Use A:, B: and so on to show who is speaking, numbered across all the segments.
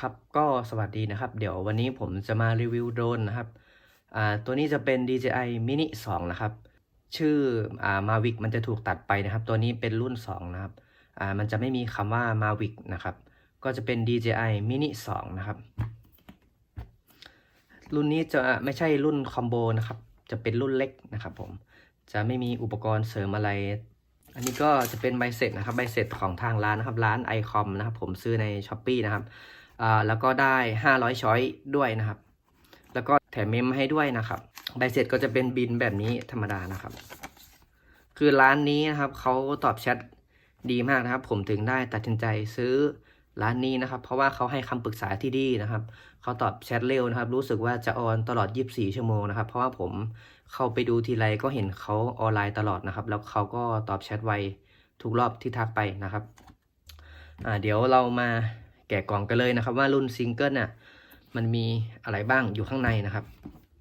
A: ครับก็สวัสดีนะครับ เดี๋ยววันนี้ผมจะมารีวิวโดรนนะครับอ่าตัวนี้จะเป็น DJI Mini 2 นะครับ ชื่ออ่า Mavic มันจะถูกตัดไปนะครับ ตัวนี้เป็นรุ่น 2 นะครับอ่ามันจะไม่มีคำว่า Mavic นะครับ ก็จะเป็น DJI Mini 2 นะครับ รุ่นนี้จะไม่ใช่รุ่นคอมโบนะครับ จะเป็นรุ่นเล็กนะครับผม จะไม่มีอุปกรณ์เสริมอะไร อันนี้ก็จะเป็นใบเสร็จนะครับ ใบเสร็จของทางร้านนะครับ ร้าน iCom นะครับ ผมซื้อใน s h อ p e e นะครับ แล้วก็ได้ 500 ช้อยด้วยนะครับ แล้วก็แถมเมมให้ด้วยนะครับ ใบเสร็จก็จะเป็นบินแบบนี้ธรรมดานะครับ คือร้านนี้นะครับเขาตอบแชทดีมากนะครับ ผมถึงได้ตัดสินใจซื้อร้านนี้นะครับ เพราะว่าเขาให้คำปรึกษาที่ดีนะครับ เขาตอบแชทเร็วนะครับ รู้สึกว่าจะออนตลอด 24 ชั่วโมงนะครับ เพราะว่าผมเข้าไปดูทีไรก็เห็นเขาออนไลน์ตลอดนะครับ แล้วเขาก็ตอบแชทไวทุกรอบที่ทักไปนะครับ อ่าเดี๋ยวเรามา แกะกล่องกันเลยนะครับ ว่ารุ่นซิงเกิลน่ะมันมีอะไรบ้างอยู่ข้างในนะครับ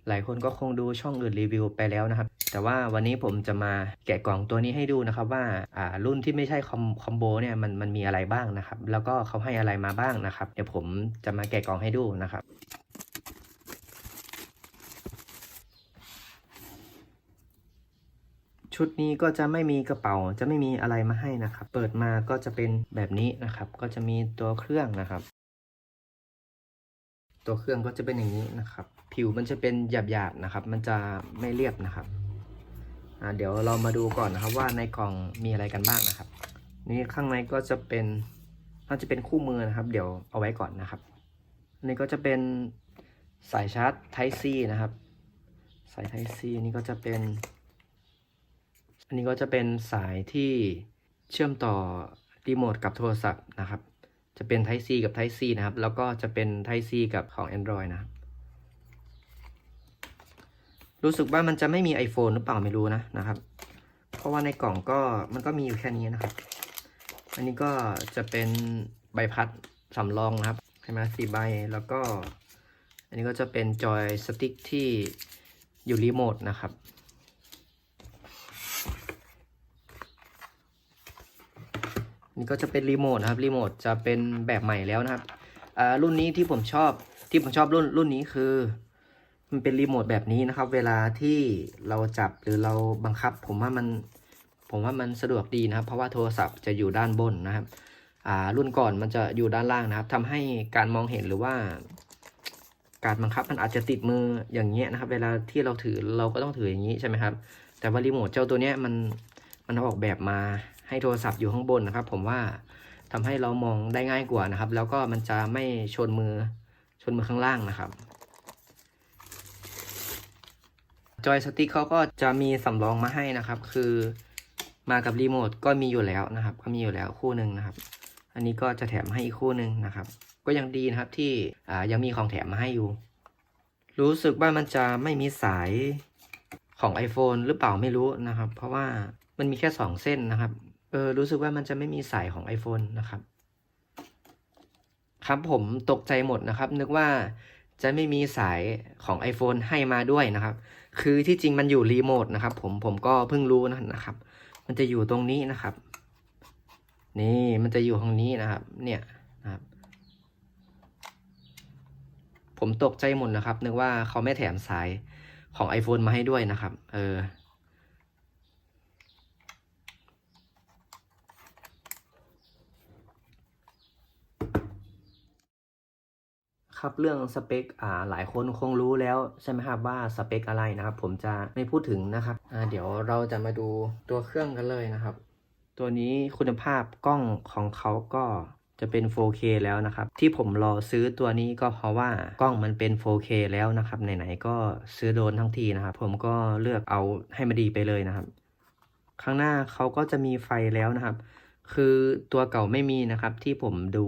A: หลายคนก็คงดูช่องอื่นรีวิวไปแล้วนะครับ แต่ว่าวันนี้ผมจะมาแกะกล่องตัวนี้ให้ดูนะครับว่าอ่ารุ่นที่ไม่ใช่คอมคอมโบเนี่ยมันมันมีอะไรบ้างนะครับ แล้วก็เขาให้อะไรมาบ้างนะครับ เดี๋ยวผมจะมาแกะกล่องให้ดูนะครับ ชุดนี้ก็จะไม่มีกระเป๋าจะไม่มีอะไรมาให้นะครับ เปิดมาก็จะเป็นแบบนี้นะครับ ก็จะมีตัวเครื่องนะครับ ตัวเครื่องก็จะเป็นอย่างนี้นะครับ ผิวมันจะเป็นหยาบๆนะครับ มันจะไม่เรียบนะครับเดี๋ยวเรามาดูก่อนนะครับว่าในกล่องมีอะไรกันบ้างนะครับ นี่ข้างในก็จะเป็นน่าจะเป็นคู่มือนะครับ เดี๋ยวเอาไว้ก่อนนะครับนนี้ก็จะเป็นสายชาร์จ Type C นะครับ สาย Type C นี่ก็จะเป็น อันนี้ก็จะเป็นสายที่เชื่อมต่อรีโมทกับโทรศัพท์นะครับ จะเป็น Type C กับ Type C นะครับ แล้วก็จะเป็น Type C กับของ Android นะครับรู้สึกว่ามันจะไม่มี iPhone หรือเปล่าไม่รู้นะนะครับ เพราะว่าในกล่องก็มันก็มีอยู่แค่นี้นะครับ อันนี้ก็จะเป็นใบพัดสำรองนะครับใช่ไหมสี่ใบแล้วก็ อันนี้ก็จะเป็นจอยสติ๊กที่อยู่รีโมทนะครับ นี่ก็จะเป็นรีโมทนะครับรีโมทจะเป็นแบบใหม่แล้วนะครับอ่ารุ่นนี้ที่ผมชอบที่ผมชอบรุ่นรุ่นนี้คือ มันเป็นรีโมทแบบนี้นะครับ เวลาที่เราจับหรือเราบังคับ ผมว่ามันผมว่ามันสะดวกดีนะครับ เพราะว่าโทรศัพท์จะอยู่ด้านบนนะครับอ่ารุ่นก่อนมันจะอยู่ด้านล่างนะครับทำให้การมองเห็นหรือว่า การบังคับมันอาจจะติดมืออย่างเงี้ยนะครับ เวลาที่เราถือเราก็ต้องถืออย่างนี้ใช่ไหมครับ แต่ว่ารีโมทเจ้าตัวเนี้ยมันมันออกแบบมา ให้โทรศัพท์อยู่ข้างบนนะครับ ผมว่าทำให้เรามองได้ง่ายกว่านะครับ แล้วก็มันจะไม่ชนมือชนมือข้างล่างนะครับจอยสติ๊กเขาก็จะมีสำรองมาให้นะครับ คือมากับรีโมทก็มีอยู่แล้วนะครับ ก็มีอยู่แล้วคู่หนึ่งนะครับ อันนี้ก็จะแถมให้อีกคู่หนึ่งนะครับ ก็ยังดีนะครับที่ยังมีของแถมมาให้อยู่ รู้สึกว่ามันจะไม่มีสายของ iPhone หรือเปล่าไม่รู้นะครับ เพราะว่ามันมีแค่สองเส้นนะครับ ออรู้สึกว่ามันจะไม่มีสายของ iPhone นะครับ ครับผมตกใจหมดนะครับ นึกว่าจะไม่มีสายของ iPhone ให้มาด้วยนะครับ คือที่จริงมันอยู่รีโมทนะครับ ผมผมก็เพิ่งรู้นะครับ มันจะอยู่ตรงนี้นะครับ นี่มันจะอยู่ตรงนี้นะครับ เนี่ยนะครับ ผมตกใจหมดนะครับ นึกว่าเขาไม่แถมสายของ iPhone มาให้ด้วยนะครับ เออ ครับเรื่องสเปคอ่าหลายคนคงรู้แล้วใช่ไหมครับว่าสเปคอะไรนะครับ ผมจะไม่พูดถึงนะครับอ่าเดี๋ยวเราจะมาดูตัวเครื่องกันเลยนะครับ ตัวนี้คุณภาพกล้องของเขาก็จะเป็น 4K แล้วนะครับ ที่ผมรอซื้อตัวนี้ก็เพราะว่ากล้องมันเป็น 4K แล้วนะครับไหนๆก็ซื้อโดนทั้งทีนะครับ ผมก็เลือกเอาให้มันดีไปเลยนะครับ ข้างหน้าเขาก็จะมีไฟแล้วนะครับ คือตัวเก่าไม่มีนะครับ ที่ผมดู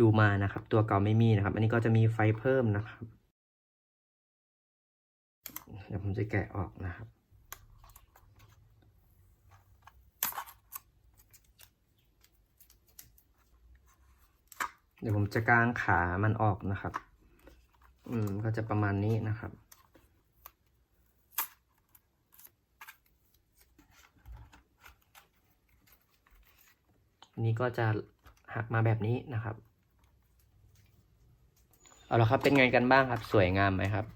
A: ดูมานะครับ ตัวเก่าไม่มีนะครับ อันนี้ก็จะมีไฟเพิ่มนะครับเดี๋ยวผมจะแกะออกนะครับ เดี๋ยวผมจะกางขามันออกนะครับ อืมก็จะประมาณนี้นะครับ นี้ก็จะหักมาแบบนี้นะครับ เอาละครับเป็นไงกันบ้างครับ สวยงามไหมครับ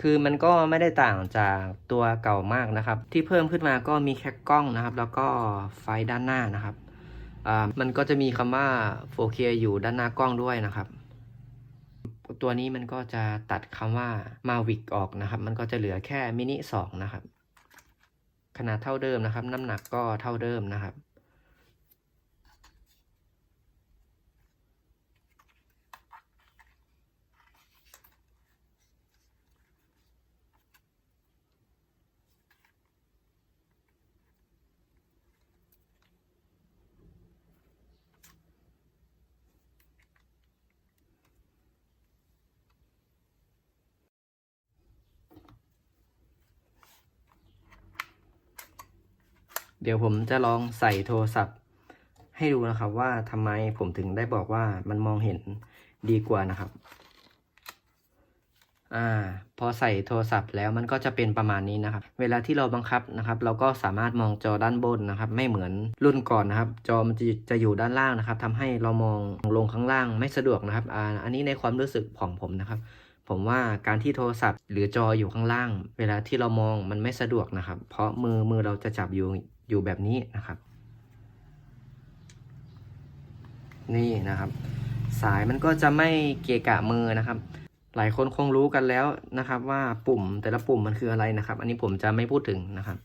A: คือมันก็ไม่ได้ต่างจากตัวเก่ามากนะครับ ที่เพิ่มขึ้นมาก็มีแค่กล้องนะครับ แล้วก็ไฟด้านหน้านะครับอ่ามันก็จะมีคำว่า 4K อยู่ด้านหน้ากล้องด้วยนะครับ ตัวนี้มันก็จะตัดคำว่า Mavic ออกนะครับ มันก็จะเหลือแค่มินิ2นะครับ ขนาดเท่าเดิมนะครับ น้ำหนักก็เท่าเดิมนะครับ เดี๋ยวผมจะลองใส่โทรศัพท์ ให้ดูนะครับว่าทำไมผมถึงได้บอกว่ามันมองเห็นดีกว่านะครับ อ่า พอใส่โทรศัพท์แล้วมันก็จะเป็นประมาณนี้นะครับ เวลาที่เราบังคับนะครับ เราก็สามารถมองจอด้านบนนะครับ ไม่เหมือนรุ่นก่อนนะครับ จอมันจะจะอยู่ด้านล่างนะครับทำให้เรามองลงข้างล่างไม่สะดวกนะครับ อ่า อันนี้ในความรู้สึกของผมนะครับผมว่าการที่โทรศัพท์หรือจออยู่ข้างล่าง เวลาที่เรามองมันไม่สะดวกนะครับ เพราะมือมือเราจะจับอยู่ อยู่แบบนี้นะครับ นี่นะครับ สายมันก็จะไม่เกะกะมือนะครับ หลายคนคงรู้กันแล้วนะครับ ว่าปุ่มแต่ละปุ่มมันคืออะไรนะครับ อันนี้ผมจะไม่พูดถึงนะครับ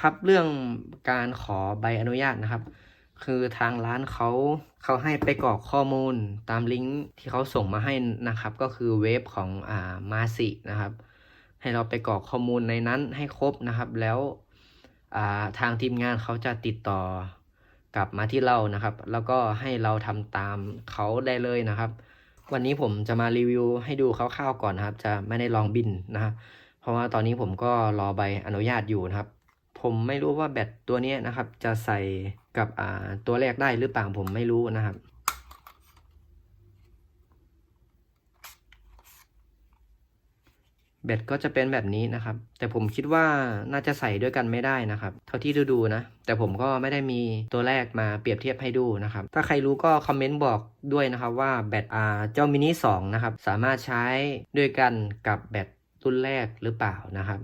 A: ครับเรื่องการขอใบอนุญาตนะครับ คือทางร้านเขาเขาให้ไปกรอกข้อมูลตามลิงก์ที่เขาส่งมาให้นะครับ ก็คือเว็บของอ่ามาสินะครับให้เราไปกรอกข้อมูลในนั้นให้ครบนะครับ แล้ว ทางทีมงานเขาจะติดต่อกลับมาที่เรานะครับ แล้วก็ให้เราทำตามเขาได้เลยนะครับ วันนี้ผมจะมารีวิวให้ดูคร่าวๆก่อนนะครับ จะไม่ได้ลองบินนะครับเพราะว่าตอนนี้ผมก็รอใบอนุญาตอยู่นะครับ ผมไม่รู้ว่าแบตตัวนี้นะครับ จะใส่กับตัวแรกได้หรือเปล่าผมไม่รู้นะครับ แบตก็จะเป็นแบบนี้นะครับ แต่ผมคิดว่าน่าจะใส่ด้วยกันไม่ได้นะครับ เท่าที่ดูๆนะ แต่ผมก็ไม่ได้มีตัวแรกมาเปรียบเทียบให้ดูนะครับ ถ้าใครรู้ก็คอมเมนต์บอกด้วยนะครับว่าแบตอ่าเจ้ามินิ2นะครับ สามารถใช้ด้วยกันกับแบตรุ่นแรกหรือเปล่านะครับ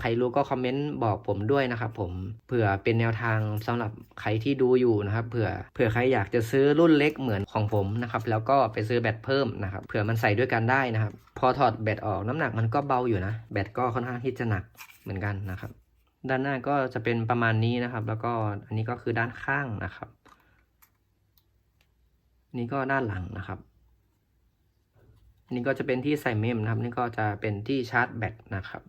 A: ใครรู้ก็คอมเมนต์บอกผมด้วยนะครับผมเผื่อเป็นแนวทางสำหรับใครที่ดูอยู่นะครับเผื่อเผื่อใครอยากจะซื้อรุ่นเล็กเหมือนของผมนะครับแล้วก็ไปซื้อแบตเพิ่มนะครับเผื่อมันใส่ด้วยกันได้นะครับพอถอดแบตออกน้ำหนักมันก็เบาอยู่นะ แบตก็ค่อนข้างที่จะหนักเหมือนกันนะครับ ด้านหน้าก็จะเป็นประมาณนี้นะครับ แล้วก็อันนี้ก็คือด้านข้างนะครับ นี่ก็ด้านหลังนะครับนี่ก็จะเป็นที่ใส่เมมนะครับ นี่ก็จะเป็นที่ชาร์จแบตนะครับ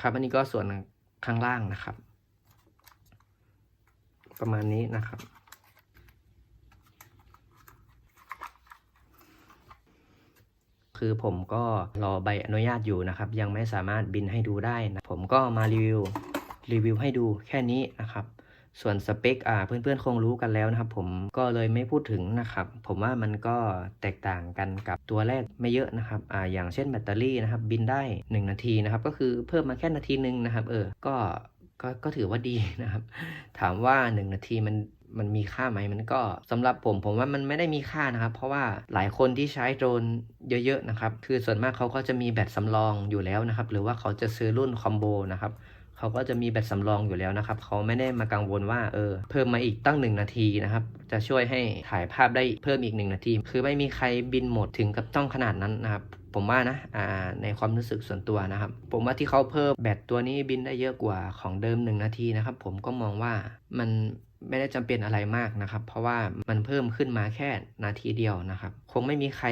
A: ครับอันนี้ก็ส่วนข้างล่างนะครับ ประมาณนี้นะครับ คือผมก็รอใบอนุญาตอยู่นะครับ ยังไม่สามารถบินให้ดูได้นะผมก็มารีวิวรีวิวให้ดูแค่นี้นะครับ ส่วนสเปคอ่าเพื่อนๆคงรู้กันแล้วนะครับ ผมก็เลยไม่พูดถึงนะครับ ผมว่ามันก็แตกต่างกันกับตัวแรกไม่เยอะนะครับอ่าอย่างเช่นแบตเตอรี่นะครับ บินได้ 1 นาทีนะครับ ก็คือเพิ่มมาแค่นาทีหนึ่งนะครับ เออก็ก็ก็ถือว่าดีนะครับ ถามว่า 1 นาทีมันมันมีค่าไหมมันก็สำหรับผมผมว่ามันไม่ได้มีค่านะครับ เพราะว่าหลายคนที่ใช้โดรนเยอะๆนะครับ คือส่วนมากเขาก็จะมีแบตสำรองอยู่แล้วนะครับ หรือว่าเขาจะซื้อรุ่นคอมโบนะครับ เขาก็จะมีแบตสำรองอยู่แล้วนะครับ เขาไม่ได้มากังวลว่าเออเพิ่มมาอีกตั้งหนึ่งนาทีนะครับ จะช่วยให้ถ่ายภาพได้เพิ่มอีกหนึ่งนาที คือไม่มีใครบินหมดถึงกับต้องขนาดนั้นนะครับผมว่านะอ่าในความรู้สึกส่วนตัวนะครับ ผมว่าที่เขาเพิ่มแบตตัวนี้บินได้เยอะกว่าของเดิม 1 นาทีนะครับ ผมก็มองว่ามัน ไม่ได้จำเป็นอะไรมากนะครับ เพราะว่ามันเพิ่มขึ้นมาแค่นาทีเดียวนะครับ คงไม่มีใคร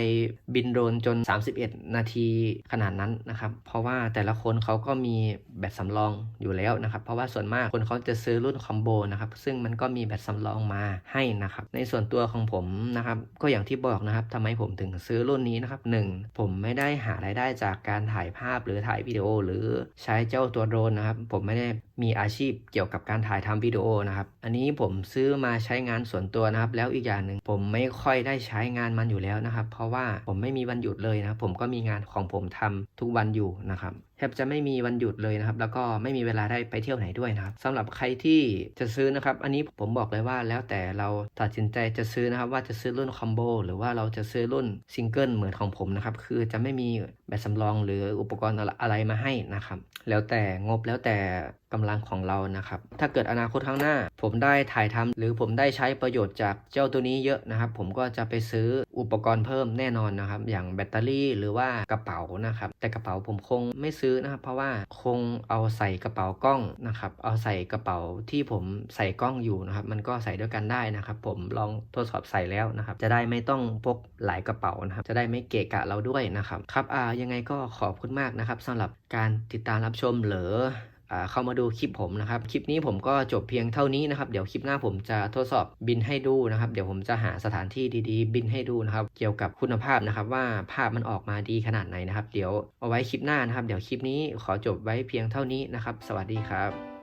A: บินโดรนจน 31 นาทีขนาดนั้นนะครับ เพราะว่าแต่ละคนเขาก็มีแบตสำรองอยู่แล้วนะครับ เพราะว่าส่วนมากคนเขาจะซื้อรุ่นคอมโบนะครับ ซึ่งมันก็มีแบตสำรองมาให้นะครับ ในส่วนตัวของผมนะครับ ก็อย่างที่บอกนะครับทำไมผมถึงซื้อรุ่นนี้นะครับหนึ่งผมไม่ได้หารายได้จากการถ่ายภาพหรือถ่ายวิดีโอ หรือใช้เจ้าตัวโดรนนะครับ ผมไม่ได้ มีอาชีพเกี่ยวกับการถ่ายทำวิดีโอนะครับ อันนี้ผมซื้อมาใช้งานส่วนตัวนะครับ แล้วอีกอย่างหนึ่งผมไม่ค่อยได้ใช้งานมันอยู่แล้วนะครับ เพราะว่าผมไม่มีวันหยุดเลยนะผมก็มีงานของผมทำทุกวันอยู่นะครับ แทบจะไม่มีวันหยุดเลยนะครับ แล้วก็ไม่มีเวลาได้ไปเที่ยวไหนด้วยนะครับสำหรับใครที่จะซื้อนะครับ อันนี้ผมบอกเลยว่าแล้วแต่เราตัดสินใจจะซื้อนะครับว่าจะซื้อรุ่นคอมโบหรือว่าเราจะซื้อรุ่นซิงเกิลเหมือนของผมนะครับ คือจะไม่มีแบบสำรองหรืออุปกรณ์อะไรมาให้นะครับ แล้วแต่งบแล้วแต่กำลังของเรานะครับ ถ้าเกิดอนาคตข้างหน้า ผมได้ถ่ายทำหรือผมได้ใช้ประโยชน์จากเจ้าตัวนี้เยอะนะครับ ผมก็จะไปซื้ออุปกรณ์เพิ่มแน่นอนนะครับ อย่างแบตเตอรี่หรือว่ากระเป๋านะครับ แต่กระเป๋าผมคงไม่ซื้อนะครับ เพราะว่าคงเอาใส่กระเป๋ากล้องนะครับ เอาใส่กระเป๋าที่ผมใส่กล้องอยู่นะครับ มันก็ใส่ด้วยกันได้นะครับ ผมลองทดสอบใส่แล้วนะครับ จะได้ไม่ต้องพกหลายกระเป๋านะครับ จะได้ไม่เกะกะเราด้วยนะครับ ครับอ่ายังไงก็ขอบคุณมากนะครับสำหรับการติดตามรับชมหรือ เข้ามาดูคลิปผมนะครับ คลิปนี้ผมก็จบเพียงเท่านี้นะครับ เดี๋ยวคลิปหน้าผมจะทดสอบบินให้ดูนะครับ เดี๋ยวผมจะหาสถานที่ดีๆ บินให้ดูนะครับ เกี่ยวกับคุณภาพนะครับ ว่าภาพมันออกมาดีขนาดไหนนะครับ เดี๋ยวเอาไว้คลิปหน้านะครับ เดี๋ยวคลิปนี้ขอจบไว้เพียงเท่านี้นะครับ สวัสดีครับ